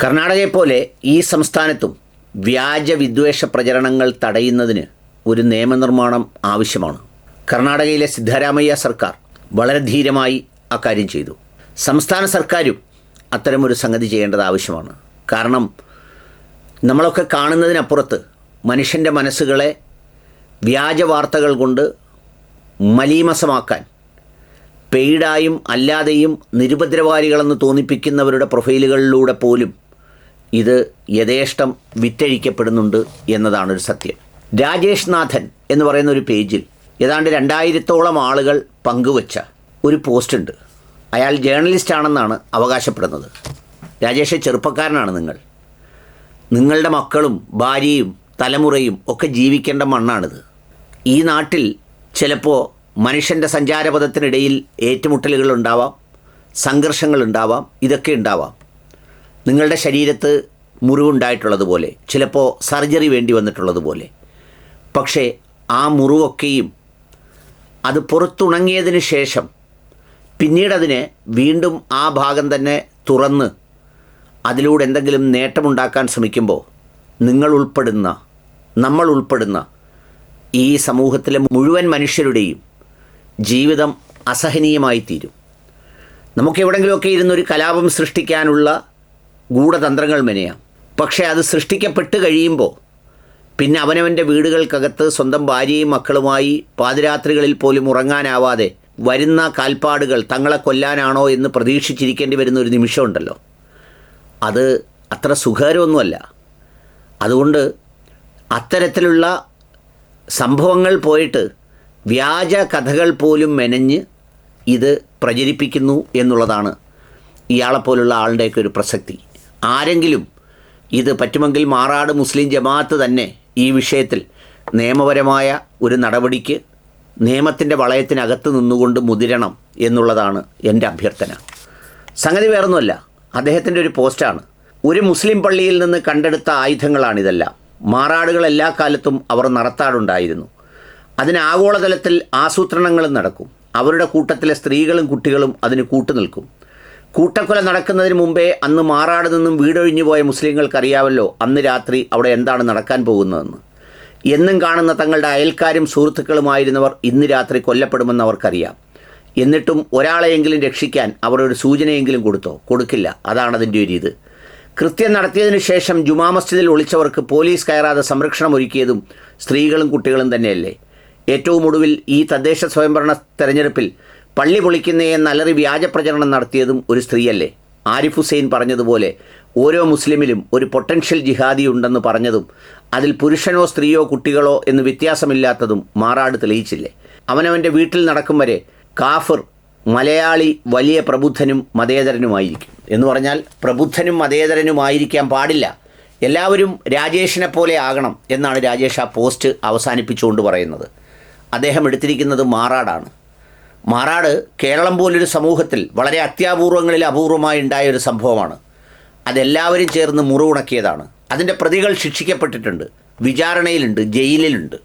കർണാടകയെപ്പോലെ ഈ സംസ്ഥാനത്തും വ്യാജ വിദ്വേഷ പ്രചരണങ്ങൾ തടയുന്നതിന് ഒരു നിയമനിർമ്മാണം ആവശ്യമാണ്. കർണാടകയിലെ സിദ്ധരാമയ്യ സർക്കാർ വളരെ ധീരമായി അക്കാര്യം ചെയ്തു. സംസ്ഥാന സർക്കാരും അത്തരമൊരു സംഗതി ചെയ്യേണ്ടത് ആവശ്യമാണ്. കാരണം നമ്മളൊക്കെ കാണുന്നതിനപ്പുറത്ത് മനുഷ്യന്റെ മനസ്സുകളെ വ്യാജ വാർത്തകൾ കൊണ്ട് മലീമസമാക്കാൻ പെയ്ഡായും അല്ലാതെയും നിരുപദ്രവാരികളെന്ന് തോന്നിപ്പിക്കുന്നവരുടെ പ്രൊഫൈലുകളിലൂടെ പോലും ഇത് യഥേഷ്ടം വിറ്റഴിക്കപ്പെടുന്നുണ്ട് എന്നതാണ് ഒരു സത്യം. രാജേഷ് നാഥൻ എന്ന് പറയുന്ന ഒരു പേജിൽ ഏതാണ്ട് രണ്ടായിരത്തോളം ആളുകൾ പങ്കുവച്ച ഒരു പോസ്റ്റ് ഉണ്ട് അയാൾ ജേർണലിസ്റ്റ് ആണെന്നാണ് അവകാശപ്പെടുന്നത്. രാജേഷ് ചെറുപ്പക്കാരനാണ് നിങ്ങൾ. നിങ്ങളുടെ മക്കളും ഭാര്യയും തലമുറയും ഒക്കെ ജീവിക്കേണ്ട മണ്ണാണിത്. ഈ നാട്ടിൽ ചിലപ്പോൾ മനുഷ്യന്റെ സഞ്ചാരപഥത്തിനിടയിൽ ഏറ്റുമുട്ടലുകൾ ഉണ്ടാവാം സംഘർഷങ്ങൾ ഉണ്ടാവാം ഇതൊക്കെ ഉണ്ടാവാം. നിങ്ങളുടെ ശരീരത്ത് മുറിവുണ്ടായിട്ടുള്ളതുപോലെ ചിലപ്പോൾ സർജറി വേണ്ടി വന്നിട്ടുള്ളതുപോലെ. പക്ഷേ ആ മുറിവൊക്കെയും അത് പുറത്തുണങ്ങിയതിന് ശേഷം പിന്നീടതിനെ വീണ്ടും ആ ഭാഗം തന്നെ തുറന്ന് അതിലൂടെ എന്തെങ്കിലും നേട്ടമുണ്ടാക്കാൻ ശ്രമിക്കുമ്പോൾ നിങ്ങൾ ഉൾപ്പെടുന്ന നമ്മൾ ഉൾപ്പെടുന്ന ഈ സമൂഹത്തിലെ മുഴുവൻ മനുഷ്യരുടെയും ജീവിതം അസഹനീയമായി തീരും നമുക്ക് എവിടെങ്കിലുമൊക്കെ ഇരുന്നൊരു കലാപം സൃഷ്ടിക്കാനുള്ള ഗൂഢതന്ത്രങ്ങൾ മെനയാം. പക്ഷേ അത് സൃഷ്ടിക്കപ്പെട്ട് കഴിയുമ്പോൾ പിന്നെ അവനവന്റെ വീടുകൾക്കകത്ത് സ്വന്തം ഭാര്യയും മക്കളുമായി പാതിരാത്രികളിൽ പോലും ഉറങ്ങാനാവാതെ വരുന്ന കാൽപ്പാടുകൾ തങ്ങളെ കൊല്ലാനാണോ എന്ന് പ്രതീക്ഷിച്ചിരിക്കേണ്ടി വരുന്ന ഒരു നിമിഷമുണ്ടല്ലോ. അത് അത്ര സുഖകരമൊന്നുമല്ല. അതുകൊണ്ട് അത്തരത്തിലുള്ള സംഭവങ്ങൾ പോയിട്ട് വ്യാജ കഥകൾ പോലും മെനഞ്ഞ് ഇത് പ്രചരിപ്പിക്കുന്നു എന്നുള്ളതാണ് ഇയാളെപ്പോലുള്ള ആളുടെയൊക്കെ ഒരു പ്രസക്തി. ആരെങ്കിലും ഇത് പറ്റുമെങ്കിൽ മാറാട് മുസ്ലിം ജമാഅത്ത് തന്നെ ഈ വിഷയത്തിൽ നിയമപരമായ ഒരു നടപടിക്ക് നിയമത്തിന്റെ വളയത്തിനകത്ത് നിന്നുകൊണ്ട് മുതിരണം എന്നുള്ളതാണ് എന്റെ അഭ്യർത്ഥന. സംഗതി വേറൊന്നുമല്ല. അദ്ദേഹത്തിന്റെ ഒരു പോസ്റ്റാണ്. ഒരു മുസ്ലിം പള്ളിയിൽ നിന്ന് കണ്ടെടുത്ത ആയുധങ്ങളാണിതെല്ലാം. മാറാടുകൾ എല്ലാ കാലത്തും അവർ നടത്താറുണ്ടായിരുന്നു. അതിന് ആഗോളതലത്തിൽ ആസൂത്രണങ്ങളും നടക്കും. അവരുടെ കൂട്ടത്തിലെ സ്ത്രീകളും കുട്ടികളും അതിന് കൂട്ടുനിൽക്കും. കൂട്ടക്കൊല നടക്കുന്നതിന് മുമ്പേ അന്ന് മാറാട് നിന്നും വീടൊഴിഞ്ഞു പോയ മുസ്ലിങ്ങൾക്കറിയാമല്ലോ അന്ന് രാത്രി അവിടെ എന്താണ് നടക്കാൻ പോകുന്നതെന്ന്. എന്നും കാണുന്ന തങ്ങളുടെ അയൽക്കാരും സുഹൃത്തുക്കളുമായിരുന്നവർ ഇന്ന് രാത്രി കൊല്ലപ്പെടുമെന്ന് അവർക്കറിയാം. എന്നിട്ടും ഒരാളെയെങ്കിലും രക്ഷിക്കാൻ അവർ ഒരു സൂചനയെങ്കിലും കൊടുത്തോ? കൊടുക്കില്ല. അതാണ് അതിന്റെ ഒരു ഇത്. കൃത്യം നടത്തിയതിനു ശേഷം ജുമാ മസ്ജിദിൽ ഒളിച്ചവർക്ക് പോലീസ് കയറാതെ സംരക്ഷണം ഒരുക്കിയതും സ്ത്രീകളും കുട്ടികളും തന്നെയല്ലേ? ഏറ്റവും ഒടുവിൽ ഈ തദ്ദേശ സ്വയംഭരണ തെരഞ്ഞെടുപ്പിൽ പള്ളി പൊളിക്കുന്നേ നല്ലൊരു വ്യാജ പ്രചരണം നടത്തിയതും ഒരു സ്ത്രീയല്ലേ? ആരിഫ് ഹുസൈൻ പറഞ്ഞതുപോലെ ഓരോ മുസ്ലിമിലും ഒരു പൊട്ടൻഷ്യൽ ജിഹാദി ഉണ്ടെന്ന് പറഞ്ഞതും അതിൽ പുരുഷനോ സ്ത്രീയോ കുട്ടികളോ എന്ന് വ്യത്യാസമില്ലാത്തതും മാറാട് തെളിയിച്ചില്ലേ? അവനവന്റെ വീട്ടിൽ നടക്കും വരെ കാഫിർ മലയാളി വലിയ പ്രബുദ്ധനും മതേതരനുമായിരിക്കും. എന്ന് പറഞ്ഞാൽ പ്രബുദ്ധനും മതേതരനുമായിരിക്കാൻ പാടില്ല. എല്ലാവരും രാജേഷിനെ പോലെ ആകണം എന്നാണ് രാജേഷ് ആ പോസ്റ്റ് അവസാനിപ്പിച്ചുകൊണ്ട് പറയുന്നത്. അദ്ദേഹം എടുത്തിരിക്കുന്നത് മാറാടാണ്. മാറാട് കേരളം പോലൊരു സമൂഹത്തിൽ വളരെ അത്യാപൂർവങ്ങളിൽ അപൂർവമായി ഉണ്ടായ ഒരു സംഭവമാണ്. അതെല്ലാവരും ചേർന്ന് മുറിവുണക്കിയതാണ്. അതിന്റെ പ്രതികൾ ശിക്ഷിക്കപ്പെട്ടിട്ടുണ്ട്. വിചാരണയിലുണ്ട് ജയിലിലുണ്ട്.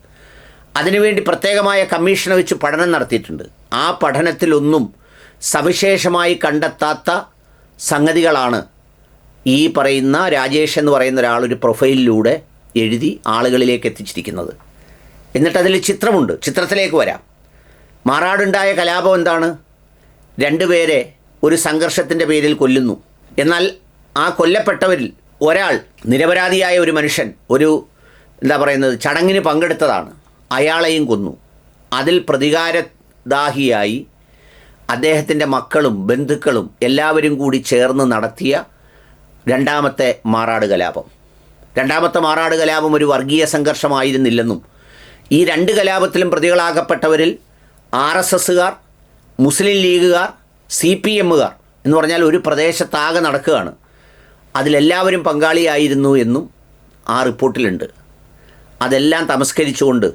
അതിനുവേണ്ടി പ്രത്യേകമായ കമ്മീഷനെ വെച്ച് പഠനം നടത്തിയിട്ടുണ്ട്. ആ പഠനത്തിലൊന്നും സവിശേഷമായി കണ്ടെത്താത്ത സംഗതികളാണ് ഈ പറയുന്ന രാജേഷ് എന്ന് പറയുന്ന ഒരാൾ ഒരു പ്രൊഫൈലിലൂടെ എഴുതി ആളുകളിലേക്ക് എത്തിച്ചിരിക്കുന്നത്. എന്നിട്ട് അതിൽ ചിത്രമുണ്ട്. ചിത്രത്തിലേക്ക് വരാം. മാറാടുണ്ടായ കലാപം എന്താണ്? രണ്ടുപേരെ ഒരു സംഘർഷത്തിന്റെ പേരിൽ കൊല്ലുന്നു. എന്നാൽ ആ കൊല്ലപ്പെട്ടവരിൽ ഒരാൾ നിരപരാധിയായ ഒരു മനുഷ്യൻ ഒരു എന്താ പറയുന്നത് ചടങ്ങിന് പങ്കെടുത്തതാണ്. അയാളെയും കൊന്നു. അതിൽ പ്രതികാരദാഹിയായി അദ്ദേഹത്തിന്റെ മക്കളും ബന്ധുക്കളും എല്ലാവരും കൂടി ചേർന്ന് നടത്തിയ രണ്ടാമത്തെ മാറാട് കലാപം. രണ്ടാമത്തെ മാറാട് കലാപം ഒരു വർഗീയ സംഘർഷമായിരുന്നില്ലെന്നും ഈ രണ്ട് കലാപത്തിലും പ്രതികളാകപ്പെട്ടവരിൽ ആർ എസ് എസ്സുകാർ മുസ്ലിം ലീഗുകാർ സി പി എമ്മുകാർ എന്ന് പറഞ്ഞാൽ ഒരു പ്രദേശത്താകെ നടക്കുകയാണ്. അതിലെല്ലാവരും പങ്കാളിയായിരുന്നു എന്നും ആ റിപ്പോർട്ടിലുണ്ട്. അതെല്ലാം തമസ്കരിച്ചുകൊണ്ട്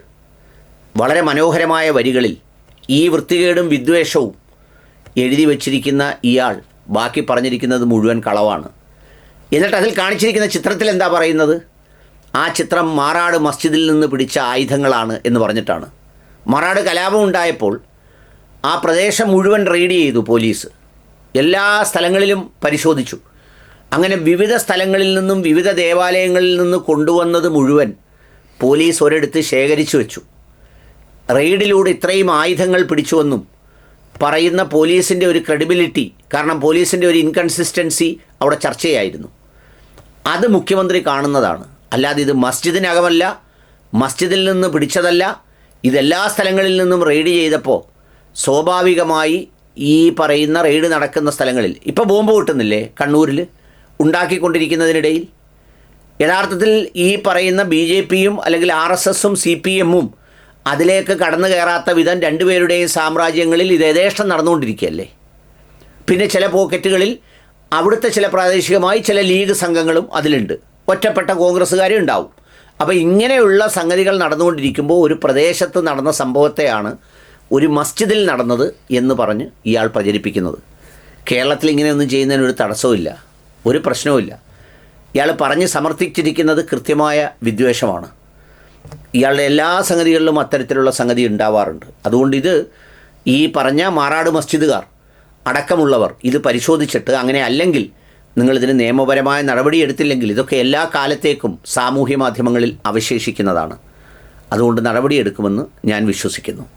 വളരെ മനോഹരമായ വരികളിൽ ഈ വൃത്തികേടും വിദ്വേഷവും എഴുതി വച്ചിരിക്കുന്ന ഇയാൾ ബാക്കി പറഞ്ഞിരിക്കുന്നത് മുഴുവൻ കളവാണ്. എന്നിട്ട് അതിൽ കാണിച്ചിരിക്കുന്ന ചിത്രത്തിൽ എന്താ പറയുന്നത്? ആ ചിത്രം മാറാട് മസ്ജിദിൽ നിന്ന് പിടിച്ച ആയുധങ്ങളാണ് എന്ന് പറഞ്ഞിട്ടാണ്. മാറാട് കലാപം ഉണ്ടായപ്പോൾ ആ പ്രദേശം മുഴുവൻ റെയ്ഡ് ചെയ്തു പോലീസ്. എല്ലാ സ്ഥലങ്ങളിലും പരിശോധിച്ചു. അങ്ങനെ വിവിധ സ്ഥലങ്ങളിൽ നിന്നും വിവിധ ദേവാലയങ്ങളിൽ നിന്ന് കൊണ്ടുവന്നത് മുഴുവൻ പോലീസ് ഒരിടത്ത് ശേഖരിച്ചു വെച്ചു. റെയ്ഡിലൂടെ ഇത്രയും ആയുധങ്ങൾ പിടിച്ചുവെന്നും പറയുന്ന പോലീസിന്റെ ഒരു ക്രെഡിബിലിറ്റി കാരണം പോലീസിന്റെ ഒരു ഇൻകൺസിസ്റ്റൻസി അവിടെ ചർച്ചയായിരുന്നു. അത് മുഖ്യമന്ത്രി കാണുന്നതാണ്. അല്ലാതെ ഇത് മസ്ജിദിനകമല്ല മസ്ജിദിൽ നിന്ന് പിടിച്ചതല്ല ഇതെല്ലാ സ്ഥലങ്ങളിൽ നിന്നും റെയ്ഡ് ചെയ്തപ്പോൾ സ്വാഭാവികമായി ഈ പറയുന്ന റെയ്ഡ് നടക്കുന്ന സ്ഥലങ്ങളിൽ ഇപ്പോൾ ബോംബ് കിട്ടുന്നില്ലേ കണ്ണൂരിൽ ഉണ്ടാക്കിക്കൊണ്ടിരിക്കുന്നതിനിടയിൽ യഥാർത്ഥത്തിൽ ഈ പറയുന്ന ബി ജെ പിയും അല്ലെങ്കിൽ ആർ എസ് എസും സി പി എമ്മും അതിലേക്ക് കടന്നു കയറാത്ത വിധം രണ്ടുപേരുടെയും സാമ്രാജ്യങ്ങളിൽ ഇത് യഥേഷ്ടം നടന്നുകൊണ്ടിരിക്കുകയല്ലേ? പിന്നെ ചില പോക്കറ്റുകളിൽ അവിടുത്തെ ചില പ്രാദേശികമായി ചില ലീഗ് സംഘങ്ങളും അതിലുണ്ട്. ഒറ്റപ്പെട്ട കോൺഗ്രസ്സുകാരും ഉണ്ടാവും. അപ്പോൾ ഇങ്ങനെയുള്ള സംഗതികൾ നടന്നുകൊണ്ടിരിക്കുമ്പോൾ ഒരു പ്രദേശത്ത് നടന്ന സംഭവത്തെയാണ് ഒരു മസ്ജിദിൽ നടന്നത് എന്ന് പറഞ്ഞ് ഇയാൾ പ്രചരിപ്പിക്കുന്നത്. കേരളത്തിൽ ഇങ്ങനെയൊന്നും ചെയ്യുന്നതിന് ഒരു തടസ്സവുമില്ല ഒരു പ്രശ്നവുമില്ല ഇയാൾ പറഞ്ഞ് സമർത്ഥിച്ചിരിക്കുന്നത് കൃത്യമായ വിദ്വേഷമാണ്. ഇയാളുടെ എല്ലാ സംഗതികളിലും അത്തരത്തിലുള്ള സംഗതി ഉണ്ടാവാറുണ്ട്. അതുകൊണ്ട് ഇത് ഈ പറഞ്ഞ മാറാട് മസ്ജിദുകാർ അടക്കമുള്ളവർ ഇത് പരിശോധിച്ചിട്ട് അങ്ങനെ അല്ലെങ്കിൽ നിങ്ങളിതിന് നിയമപരമായ നടപടി എടുത്തില്ലെങ്കിൽ ഇതൊക്കെ എല്ലാ കാലത്തേക്കും സാമൂഹ്യ മാധ്യമങ്ങളിൽ അവശേഷിക്കുന്നതാണ്. അതുകൊണ്ട് നടപടിയെടുക്കുമെന്ന് ഞാൻ വിശ്വസിക്കുന്നു.